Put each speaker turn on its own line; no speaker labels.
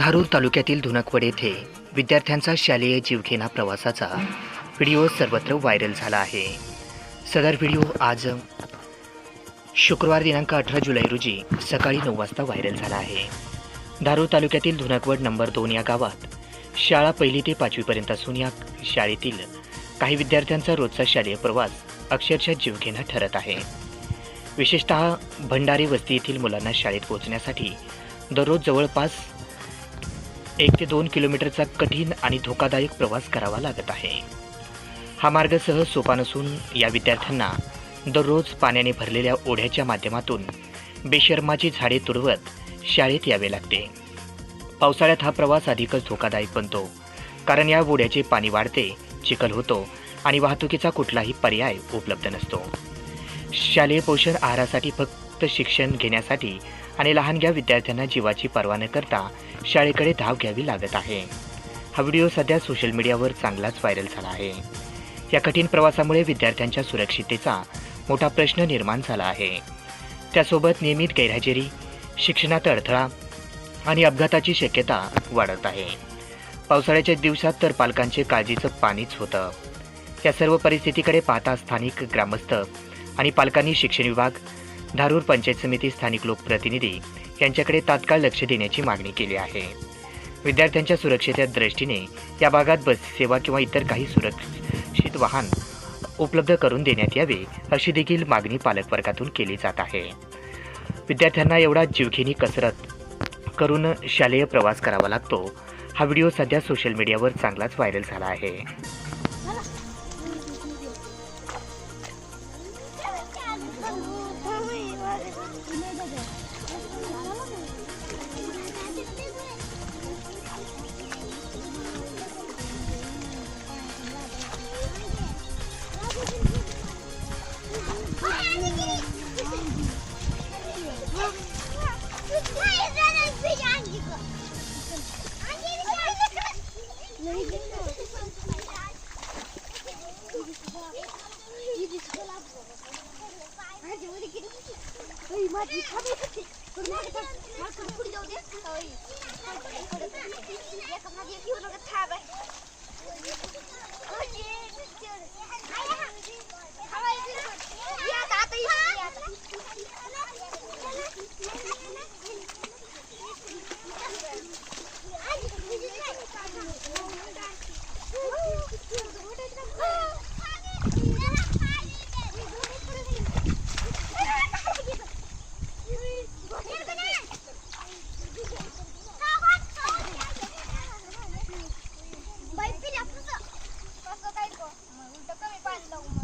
धारूर तालुक्यातील धुनकवड येथे विद्यार्थ्यांचा शालेय जीवघेणा प्रवासाचा व्हिडिओ सर्वत्र व्हायरल झाला आहे. सदर व्हिडिओ आज शुक्रवार दिनांक अठरा जुलै रोजी सकाळी नऊ वाजता व्हायरल झाला आहे. धारूर तालुक्यातील धुनकवड नंबर दोन या गावात शाळा पहिली ते पाचवीपर्यंत असून या शाळेतील काही विद्यार्थ्यांचा रोजचा शालेय प्रवास अक्षरशः जीवघेणा ठरत आहे. विशेषतः भंडारी वस्ती येथील मुलांना शाळेत पोहोचण्यासाठी दररोज जवळपास एक ते दोन किलोमीटरचा कठीण आणि धोकादायक प्रवास करावा लागत आहे. हा मार्ग सहज सोपा नसून या विद्यार्थ्यांना दररोज पाण्याने भरलेल्या ओढ्याच्या माध्यमातून बेशर्माची झाडे तुडवत शाळेत यावे लागते. पावसाळ्यात हा प्रवास अधिकच धोकादायक बनतो कारण या ओढ्याचे पाणी वाढते चिखल होतो आणि वाहतुकीचा कुठलाही पर्याय उपलब्ध नसतो. शालेय पोषण आहारासाठी फक्त शिक्षण घेण्यासाठी आणि लहानग्या विद्यार्थ्यांना जीवाची पर्वा न करता शाळेकडे धाव घ्यावी लागत आहे. हा व्हिडिओ सध्या सोशल मीडियावर चांगलाच व्हायरल झाला आहे. या कठीण प्रवासामुळे विद्यार्थ्यांच्या सुरक्षिततेचा मोठा प्रश्न निर्माण झाला आहे. त्यासोबत नियमित गैरहजेरी शिक्षणात अडथळा आणि अपघाताची शक्यता वाढत आहे. पावसाळ्याच्या दिवसात तर पालकांचे काळजीचं पाणीच होतं. या सर्व परिस्थितीकडे पाहता स्थानिक ग्रामस्थ आणि पालकांनी शिक्षण विभाग धारूर पंचायत समिती स्थानिक लोकप्रतिनिधी यांच्याकडे तात्काळ लक्ष देण्याची मागणी केली आहे. विद्यार्थ्यांच्या सुरक्षेच्या दृष्टीने या भागात बस सेवा किंवा इतर काही सुरक्षित वाहन उपलब्ध करून देण्यात यावे अशी देखील मागणी पालकवर्गातून केली जात आहे. विद्यार्थ्यांना एवढा जीवघेणी कसरत करून शालेय प्रवास करावा लागतो. हा व्हिडिओ सध्या सोशल मीडियावर चांगलाच व्हायरल झाला आहे.
माझी खाली कुठे जाऊ दे Dagdag kami pa ang